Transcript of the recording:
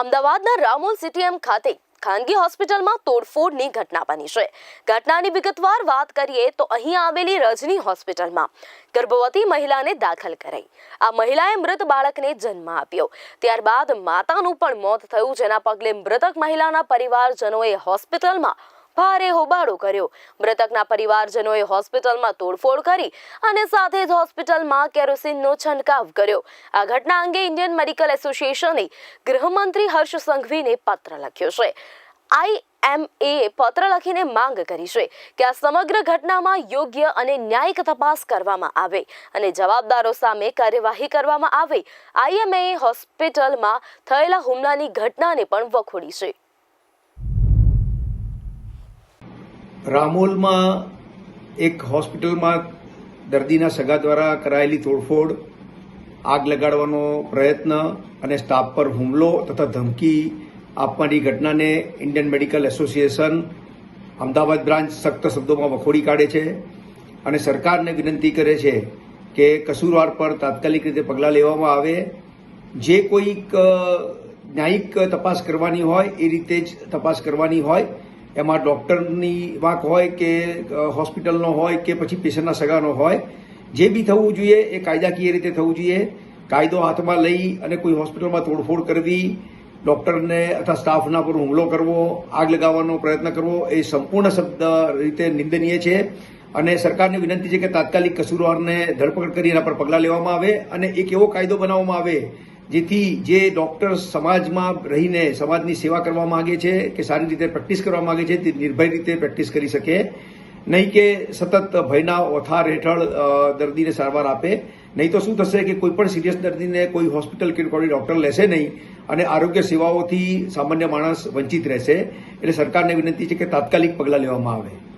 અમદાવાદના રામોલ સીટીએમ ખાતે ખાનગી હોસ્પિટલમાં તોડફોડની ઘટના બની છે. ઘટનાની વિગતવાર વાત કરીએ તો અહીં આવેલી રજની હોસ્પિટલમાં ગર્ભવતી મહિલાને દાખલ કરાઈ. આ મહિલાએ મૃત બાળકને જન્મ આપ્યો. ત્યારબાદ માતાનું પણ મોત થયું, જેના પગલે મૃતક મહિલાના પરિવારજનોએ હોસ્પિટલમાં ભારે હોબાળો કર્યો. મૃતકના પરિવારજનોએ હોસ્પિટલમાં તોડફોડ કરી અને સાથે જ હોસ્પિટલમાં કેરોસીનનો છંટકાવ કર્યો. આ ઘટના અંગે ઇન્ડિયન મેડિકલ એસોસિએશને ગૃહમંત્રી હર્ષ સંઘવીને પત્ર લખ્યો છે. આઈ એમ એ પત્ર લખીને માંગ કરી છે કે આ સમગ્ર ઘટનામાં યોગ્ય અને ન્યાયિક તપાસ કરવામાં આવે અને જવાબદારો સામે કાર્યવાહી કરવામાં આવે. આઈએમએ હોસ્પિટલમાં થયેલા હુમલાની ઘટનાને પણ વખોડી છે. રામોલમાં એક હોસ્પિટલમાં દર્દીના સગા દ્વારા કરાયેલી તોડફોડ, આગ લગાડવાનો પ્રયત્ન અને સ્ટાફ પર હુમલો તથા ધમકી આપવાની ઘટનાને Indian Medical Association Ahmedabad branch સખ્ત શબ્દોમાં વખોડી કાઢે છે અને સરકારને વિનંતી કરે છે કે કસૂરવાર પર તાત્કાલિક રીતે પગલાં લેવામાં આવે. જે કોઈક ન્યાયિક તપાસ કરવાની હોય એ રીતે જ તપાસ કરવાની હોય. એમાં ડૉક્ટરની વાંક હોય કે હોસ્પિટલનો હોય કે પછી પેશન્ટના સગાનો હોય, જે બી થવું જોઈએ એ કાયદાકીય રીતે થવું જોઈએ. કાયદો હાથમાં લઈ અને કોઈ હોસ્પિટલમાં તોડફોડ કરવી, ડૉક્ટરને અથવા સ્ટાફના પર હુમલો કરવો, આગ લગાવવાનો પ્રયત્ન કરવો, એ સંપૂર્ણ શબ્દ રીતે નિંદનીય છે. અને સરકારને વિનંતી છે કે તાત્કાલિક કસૂરવારને ધરપકડ કરી એના પર પગલાં લેવામાં આવે અને એક એવો કાયદો બનાવવામાં આવે જેથી જે ડોક્ટર સમાજમાં રહીને સમાજની સેવા કરવા માંગે છે, કે સારી રીતે પ્રેક્ટિસ કરવા માંગે છે, તે નિર્ભય રીતે પ્રેક્ટિસ કરી શકે. નહીં કે સતત ભયના ઓથાર હેઠળ દર્દીને સારવાર આપે. નહીં તો શું થશે કે કોઈ પણ સિરિયસ દર્દીને કોઈ હોસ્પિટલ કે કોઈ ડોક્ટર લેશે નહીં અને આરોગ્ય સેવાઓથી સામાન્ય માણસ વંચિત રહેશે. એટલે સરકારને વિનંતી છે કે તાત્કાલિક પગલાં લેવામાં આવે.